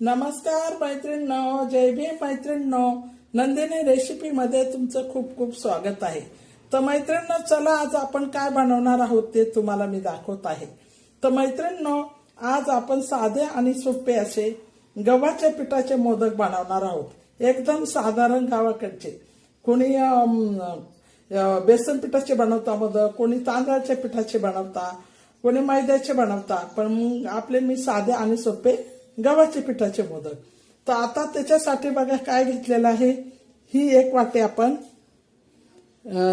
नमस्कार मैत्रिणींनो जय भीम मैत्रिणींनो. नंदिनी रेसिपी मध्ये तुमचं खूप खूप स्वागत आहे. तर मैत्रिणींनो चला आज आपण काय बनवणार आहोत ते तुम्हाला मी दाखवत आहे. तर मैत्रिणींनो आज आपण साधे आणि सोपे असे गव्हाच्या पिठाचे मोदक बनवणार आहोत. एकदम साधारण गावाकडचे कोणी बेसन पिठाचे बनवता मोदक कोणी तांदळाच्या पिठाचे बनवता कोणी मैद्याचे बनवता पण मग आपले मी साधे आणि सोपे गव्हाचे पिठाचे मोदक. तर आता त्याच्यासाठी बघा काय घेतलेलं आहे. ही एक वाटी आपण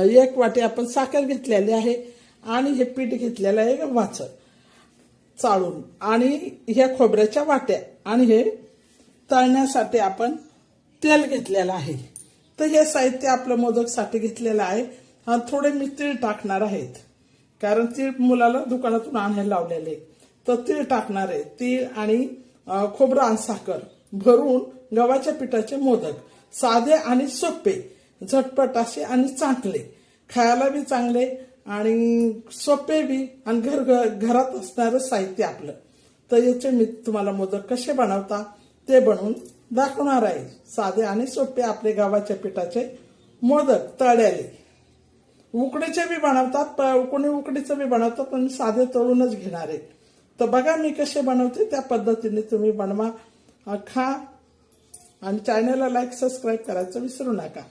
एक वाटी आपण साखर घेतलेली आहे आणि हे पीठ घेतलेलं आहे गव्हाचं चाळून. आणि ह्या खोबऱ्याच्या वाट्या आणि हे तळण्यासाठी आपण तेल घेतलेलं आहे. तर हे साहित्य आपलं मोदकसाठी घेतलेलं आहे. आणि थोडे मी तीळ टाकणार आहेत. कारण तीळ मुलाला दुकानातून आणायला लावलेले. आहे. तर तीळ टाकणार आहे. तीळ आणि खोबरं आणि साखर भरून गव्हाच्या पिठाचे मोदक साधे आणि सोपे झटपट असे आणि चांगले. खायला बी चांगले आणि सोपे बी आणि घर घरात असणारं साहित्य आपलं. तर याचे मी तुम्हाला मोदक कसे बनवता ते बनवून दाखवणार आहे. साधे आणि सोपे आपले गव्हाच्या पिठाचे मोदक तळ्याले उकडीचे बी बनवतात प- कोणी उकडीचं बी बनवतात पण साधे तळूनच घेणार. आहे तर बघा मी कसे बनवते त्या पद्धतीने तुम्ही बनवा खा. आणि चॅनलला लाईक सबस्क्राईब करायचं विसरू नका.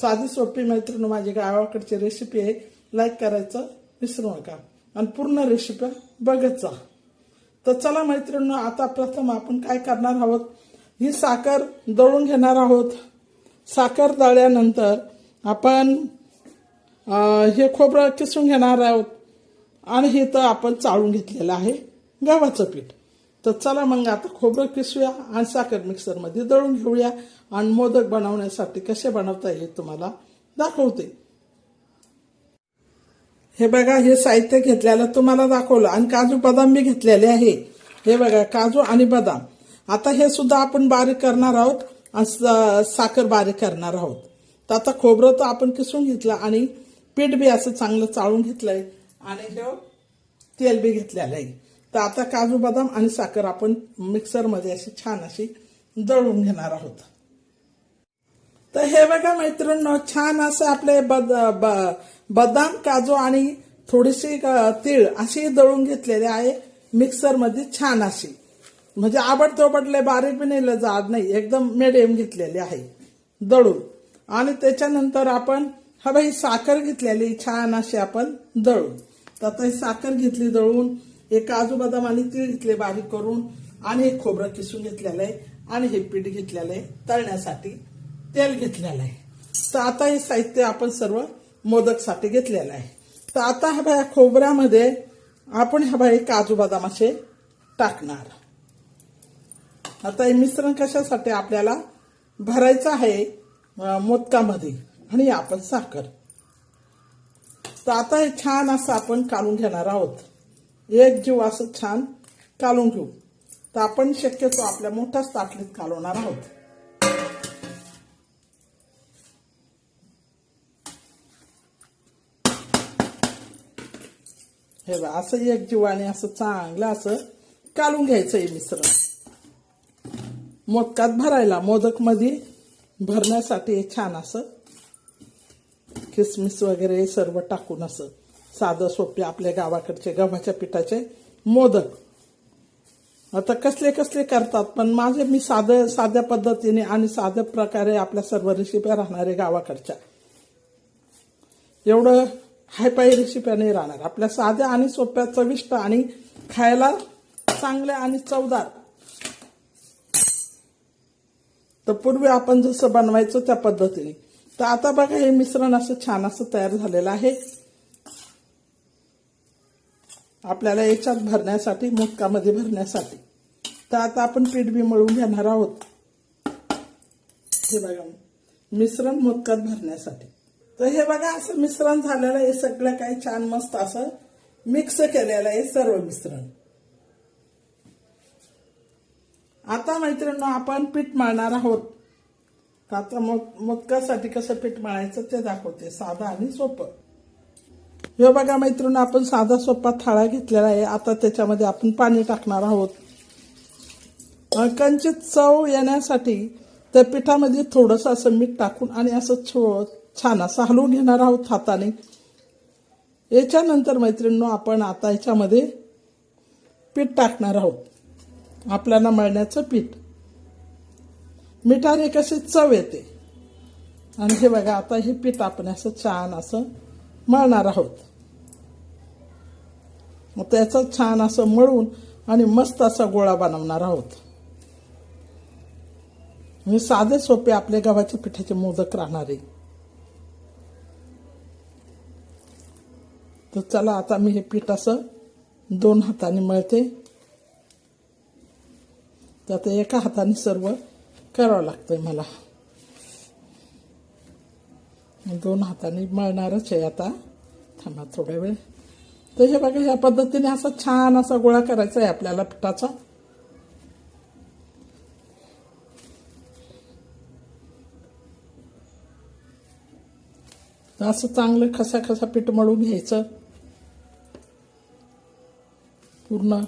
साधी सोपी मैत्रीण माझी गावाकडची रेसिपी आहे लाईक करायचं विसरू नका. आणि पूर्ण रेसिपी बघत जा. तर चला मैत्रिणी आता प्रथम आपण काय करणार आहोत? ही साखर दळून घेणार आहोत. साखर दळल्यानंतर आपण हे खोबरं किसून घेणार आहोत. आणि हे तर आपण चाळून घेतलेलं आहे. गव्हाचं पीठ. तर चला मग आता खोबरं किसूया आणि साखर मिक्सरमध्ये दळून घेऊया आणि मोदक बनवण्यासाठी कसे बनवता येईल तुम्हाला दाखवते. हे बघा हे साहित्य घेतलेलं तुम्हाला दाखवलं आणि काजू बदाम मी घेतलेले आहे. हे बघा काजू आणि बदाम. आता हे सुद्धा आपण बारीक करणार आहोत आणि साखर बारीक करणार आहोत. तर आता खोबरं तर आपण किसून घेतलं आणि पीठ बी असं चांगलं चाळून घेतलंय. आणि हे तेल बी घेतलेलं आहे. तर आता काजू बदाम आणि साखर आपण मिक्सरमध्ये अशी छान अशी दळून घेणार आहोत. तर हे बघा मैत्रिणींनो छान असं आपले बद ब- बदाम काजू आणि थोडीशी तीळ अशी दळून घेतलेले आहे मिक्सरमध्ये छान अशी. म्हणजे आबडतोबडले बारीक बी नेलं जाड नाही एकदम मिडियम घेतलेले आहे दळून. आणि त्याच्यानंतर आपण हवं ही साखर घेतलेली छान अशी आपण दळून. तर आता ही साखर घेतली दळून हे काजू बदाम आणि तीळ घेतले बारीक करून आणि हे खोबरं किसून घेतलेलं आहे आणि हे पीठ घेतलेलं आहे. तळण्यासाठी तेल घेतलेलं आहे. तर आता हे साहित्य आपण सर्व मोदकसाठी घेतलेलं आहे. तर आता ह्या बाया खोबऱ्यामध्ये आपण ह्या बाई काजू बदाम असे टाकणार. आता हे मिश्रण कशासाठी आपल्याला भरायचं आहे? मोदकामध्ये. आणि आपण साखर. तर आता हे छान असं आपण काढून घेणार आहोत. एक जीव असं छान कालून घेऊ. तर आपण शक्यतो आपल्या मोठ्याच ताटलीत कालवणार आहोत. हे बघ असं एक जीवाने असं चांगलं असं कालून घ्यायचं हे मिश्रण. मोदकात भरायला मोदकमध्ये भरण्यासाठी छान असं किसमिस वगैरे सर्व टाकून असं साधं सोपे आपल्या गावाकडचे गव्हाच्या पिठाचे मोदक. आता कसले कसले करतात पण माझे मी साधं साध्या पद्धतीने आणि साध्या प्रकारे आपल्या सर्व रेसिप्या राहणारे गावाकडच्या. एवढं हायपाय रेसिप्या नाही राहणार. आपल्या साध्या आणि सोप्या चविष्ट आणि खायला चांगल्या आणि चवदार. तर पूर्वी आपण जसं बनवायचो त्या पद्धतीने. तर आता बघा हे मिश्रण असं छान असं तयार झालेलं आहे. आपल्याला याच्यात भरण्यासाठी मोदकामध्ये भरण्यासाठी. तर आता आपण पीठ बी मळून घेणार आहोत. हे बघा मिश्रण मोदकात भरण्यासाठी. तर हे बघा असं मिश्रण झालेलं आहे. सगळं काही छान मस्त असं मिक्स केलेलं आहे सर्व मिश्रण. आता मैत्रिणी आपण पीठ मळणार आहोत. आता मोद- मोदकासाठी कसं पीठ मळायचं ते दाखवते. साधं आणि सोपं. हे बघा मैत्रिणी आपण साधा सोपा थाळा घेतलेला आहे. आता त्याच्यामध्ये आपण पाणी टाकणार आहोत. कंचित चव येण्यासाठी त्या पिठामध्ये थोडंसं असं मीठ टाकून आणि असं छो छान असं हलवून घेणार आहोत हाताने. याच्यानंतर मैत्रिणींनो आपण आता याच्यामध्ये पीठ टाकणार आहोत. आपल्याला मळण्याचं पीठ. मिठाने कशी चव येते. आणि हे बघा आता हे पीठ आपण असं छान असं मळणार आहोत. मग त्याचं छान असं मळून आणि मस्त असा गोळा बनवणार आहोत. मी साधे सोपे आपले गव्हाच्या पिठाचे मोदक राहणार आहे. तर चला आता मी हे पीठ असं दोन हाताने मळते. तर आता एका हाताने सर्व करावं लागतंय मला. दोन हाताने मळणारच आहे आता. थांबा थोड्या वेळ. तर हे बघा ह्या पद्धतीने असा छान असा गोळा करायचा आहे आपल्याला पिठाचा. असं चांगलं खसा खसा पीठ मळून घ्यायचं. पूर्ण.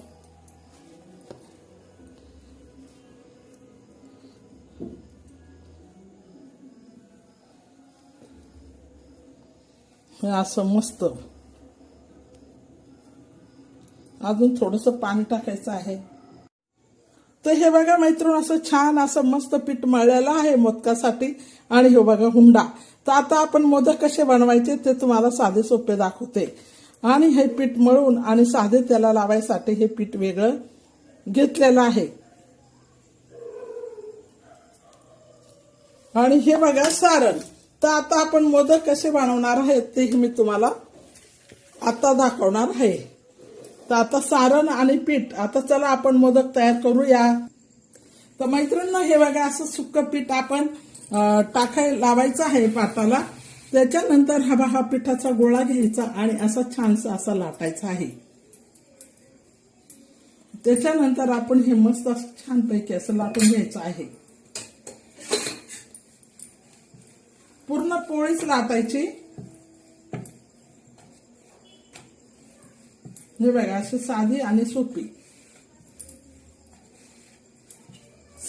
असं मस्त. अजून थोडस पाणी टाकायचं आहे. तर हे बघा मैत्रीण असं छान असं मस्त पीठ मळलेलं आहे मोदकासाठी. आणि हे बघा हुंडा. तर आता आपण मोदक कसे बनवायचे ते तुम्हाला साधे सोपे दाखवते. आणि हे पीठ मळून आणि साधे त्याला लावायसाठी हे पीठ वेगळं घेतलेलं आहे. आणि हे बघा सारण. तर आता आपण मोदक कसे बनवणार आहेत ते मी तुम्हाला आता दाखवणार आहे. तर आता सारण आणि पीठ आता चला आपण मोदक तयार करूया. तर मैत्रिणींना हे बघा असं सुक्क पीठ आपण टाकाय लावायचं आहे पाटाला. त्याच्यानंतर हा बा हा पिठाचा गोळा घ्यायचा आणि असा छानसा असा लाटायचा आहे. त्याच्यानंतर आपण हे मस्त असं छानपैकी असं लाटून घ्यायचं आहे पूर्ण पोळीच लाटायची. हे बघा अशी साधी आणि सोपी.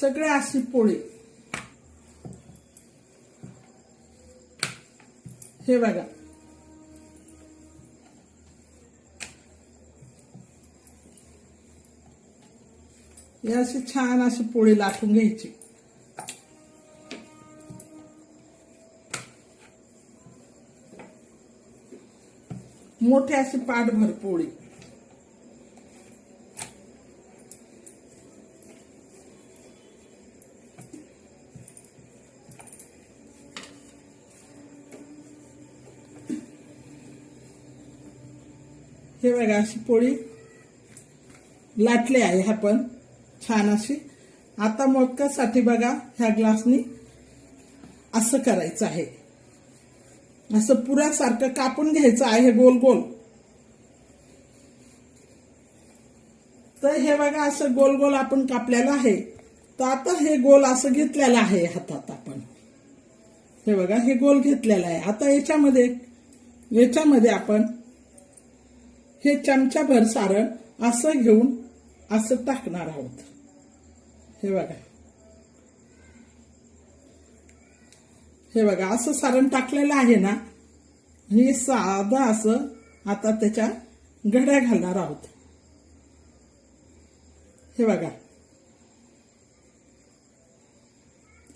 सगळे अशी पोळी. हे बघा. ही अशी छान अशी पोळी लाटून घ्यायची. मोठी अशी पाठभर पोळी हे बघा अशी पोळी लाटली आहे आपण छान अशी. आता मोदकासाठी बघा ह्या ग्लासनी असं करायचं आहे. असं पुरासारखं कापून घ्यायचं आहे गोल गोल. तर हे बघा असं गोल गोल आपण कापलेलं आहे. तर आता हे गोल असं घेतलेलं आहे हातात आपण. हे बघा हे गोल घेतलेलं आहे. आता याच्यामध्ये याच्यामध्ये आपण हे चमचाभर सारण असं घेऊन असं टाकणार आहोत. हे बघा. हे बघा असं सारण टाकलेलं आहे ना हे साधं असं आता त्याच्या घड्या घालणार आहोत. हे बघा.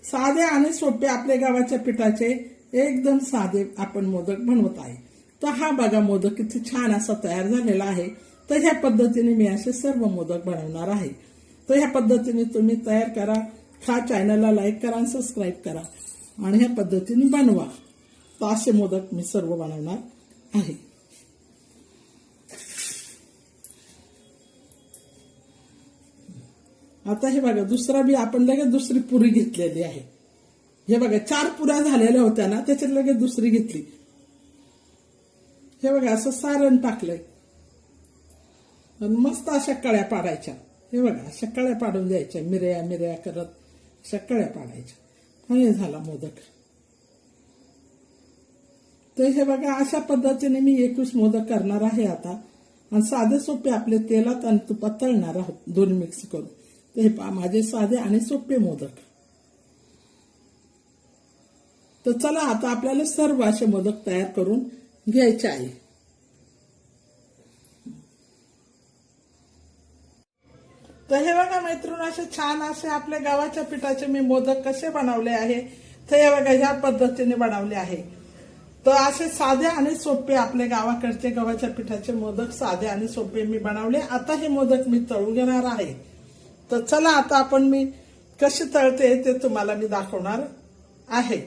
साधे आणि सोपे आपल्या गावाच्या पिठाचे एकदम साधे आपण मोदक बनवत आहे. तर हा बघा मोदक किती छान असा तयार झालेला आहे. तर ह्या पद्धतीने मी असे सर्व मोदक बनवणार आहे. तर ह्या पद्धतीने तुम्ही तयार करा हा चॅनलला लाईक करा आणि सबस्क्राईब करा. आणि ह्या पद्धतीने बनवा. तर असे मोदक मी सर्व बनवणार आहे. आता हे बघा दुसरा बी आपण लगेच दुसरी पुरी घेतलेली आहे. हे बघा चार पुऱ्या झालेल्या होत्या ना त्याच्यात लगेच दुसरी घेतली. हे बघा असं सारण टाकलंय. मस्त अशा कळ्या पाडायच्या. हे बघा अशा कळ्या पाडून द्यायच्या मिऱ्या मिऱ्या करत अशा कळ्या पाडायच्या. हे झाला मोदक. तर हे बघा अशा पद्धतीने मी एकवीस मोदक करणार आहे आता. आणि साधे सोपे आपले तेलात आणि तुपात तळणार आहोत दोन्ही मिक्स करून. तर हे पहा माझे साधे आणि सोपे मोदक. तर चला आता आपल्याला सर्व असे मोदक तयार करून घ्यायचे आहे. तर हे बघा मैत्रीण असे छान असे आपल्या गावाच्या पिठाचे मी मोदक कसे बनवले आहे तर हे बघा ह्या पद्धतीने बनवले आहे. तर असे साधे आणि सोपे आपल्या गावाकडचे गव्हाच्या पिठाचे मोदक साधे आणि सोपे मी बनवले. आता हे मोदक मी तळू घेणार आहे. तर चला आता आपण मी कसे तळते ते तुम्हाला मी दाखवणार आहे.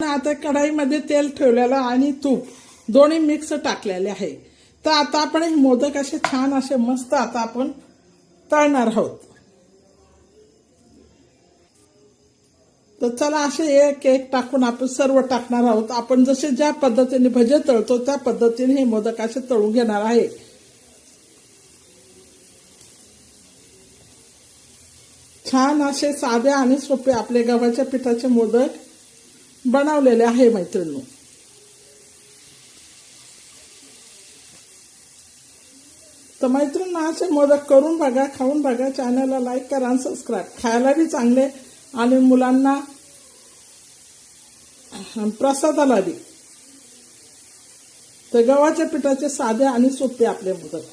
आता कढाईमध्ये तेल ठेवलेलं आणि तूप दोन्ही मिक्स टाकलेले आहे. तर आता आपण हे मोदक असे छान असे मस्त आता आपण तळणार आहोत. तर चला असे एक एक टाकून आपण सर्व टाकणार आहोत. आपण जसे ज्या पद्धतीने भजे तळतो त्या पद्धतीने हे मोदक असे तळून घेणार आहे. छान असे साधे आणि सोपे आपले गव्हाच्या पिठाचे मोदक बनवलेले आहे मैत्रिणी तर मैत्रिणी असे मोदक करून बघा खाऊन बघा चॅनलला लाईक करा आणि सबस्क्राईब खायला बी चांगले आणि मुलांना प्रसादाला बी तर गव्हाच्या पिठाचे साधे आणि सोपे आपले मोदक.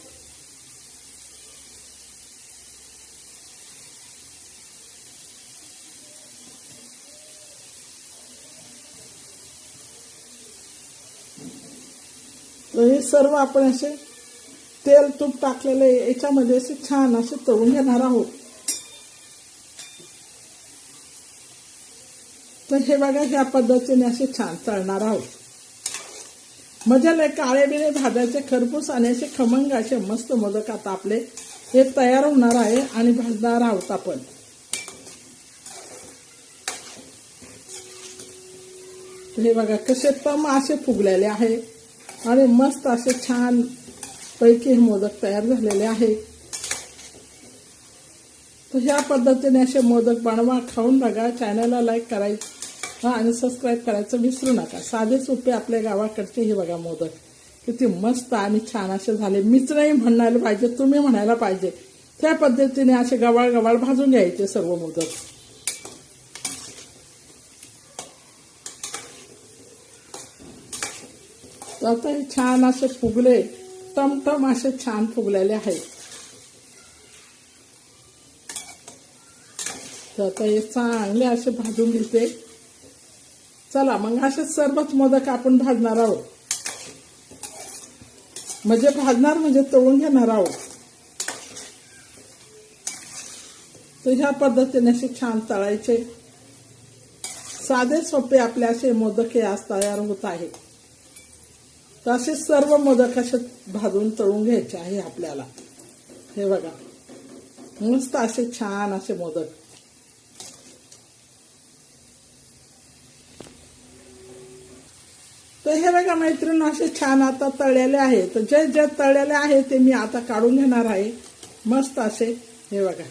तर हे सर्व आपण असे तेल तूप टाकलेले याच्यामध्ये असे छान असे तळून घेणार आहोत. तर हे बघा ह्या पद्धतीने असे छान तळणार आहोत. मजा लय काळे बिळे भाज्याचे खरपूस आणि असे खमंग असे मस्त मोदक आता आपले हे तयार होणार आहे आणि भाजणार आहोत आपण. हे बघा कसे तम असे फुगलेले आहे आणि मस्त असे छान पैकी हे मोदक तयार झालेले आहे तर ह्या पद्धतीने असे मोदक बनवा खाऊन बघा चॅनलला लाईक करायचं आणि सबस्क्राईब करायचं विसरू नका. साधे सोपे आपल्या गावाकडचे हे बघा मोदक. किती मस्त आणि छान असे झाले. मीच नाही म्हणायला पाहिजे तुम्ही म्हणायला पाहिजे. त्या पद्धतीने असे गवाळ गवाळ भाजून घ्यायचे सर्व मोदक. तर आता हे छान असे फुगले. टमटम असे छान फुगलेले आहेत. तर आता हे चांगले असे भाजून घेते. चला मग असे सर्वच मोदक आपण भाजणार आहोत. म्हणजे भाजणार म्हणजे तळून घेणार आहोत. तर ह्या पद्धतीने असे छान तळायचे. साधे सोपे आपले असे मोदक हे आज तयार होत आहे तर असे सर्व मोदक असे भाजून तळून घ्यायचे आहे आपल्याला. हे बघा. मस्त असे छान असे मोदक. तर हे बघा मैत्रीण असे छान आता तळलेले आहे तर जे जे तळलेले आहे ते मी आता काढून घेणार आहे. मस्त असे. हे बघा.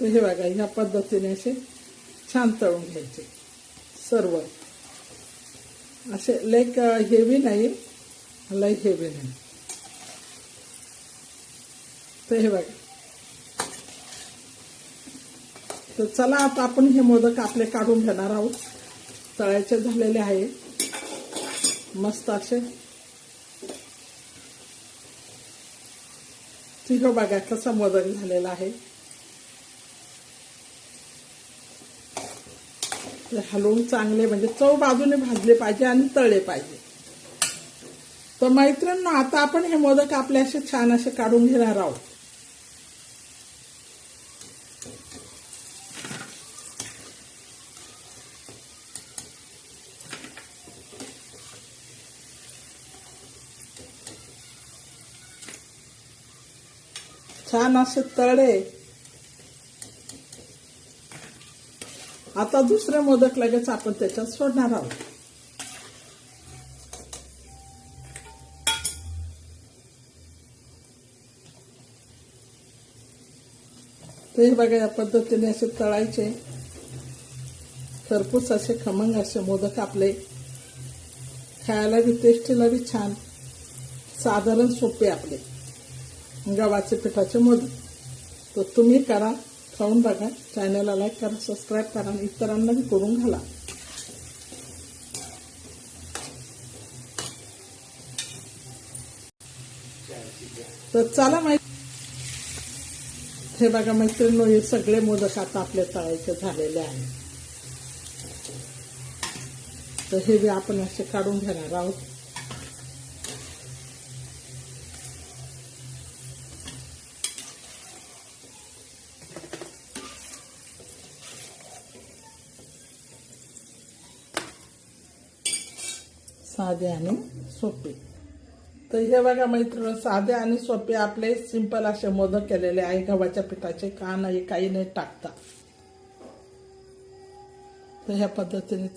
तर हे बघा ह्या पद्धतीने असे छान तळून घ्यायचे. सर्व. असे लाईक हेवी नाही लई हेवी नाही. तर हे बघा. तर चला आता आपण हे मोदक आपले काढून घेणार आहोत. तळायचे झालेले आहे. मस्त असे. ठीक बघा कसा मोदक झालेला आहे. हलवून चांगले म्हणजे चव बाजूने भाजले पाहिजे आणि तळले पाहिजे. तर मैत्रिणींनो आता आपण हे मोदक आपले असे छान असे काढून घेणार आहोत. छान असे तळे आता दुसरे मोदक लगेच आपण त्याच्यात सोडणार आहोत. ते बघा या पद्धतीने असे तळायचे. खरपूस असे खमंग असे मोदक आपले. खायला बी टेस्टीला बी छान. साधारण सोपे आपले. गव्हाचे पिठाचे मोदक. तर तुम्ही करा. खाऊन बघा. चॅनलला लाईक करा सबस्क्राईब करा आणि इतरांनाही करून घाला. तर चला माहिती हे बघा मैत्रिणी हे सगळे मोदक आता आपल्या तळायचे झालेले आहे तर हे बी आपण असे काढून घेणार आहोत. साधे आणि सोपे. तर हे बघा मैत्रिणी साधे आणि सोपे आपले सिंपल असे मोदक केलेले आहे. गव्हाच्या पिठाचे का नाही काही नाही टाकता. तर ह्या पद्धतीने तुम्ही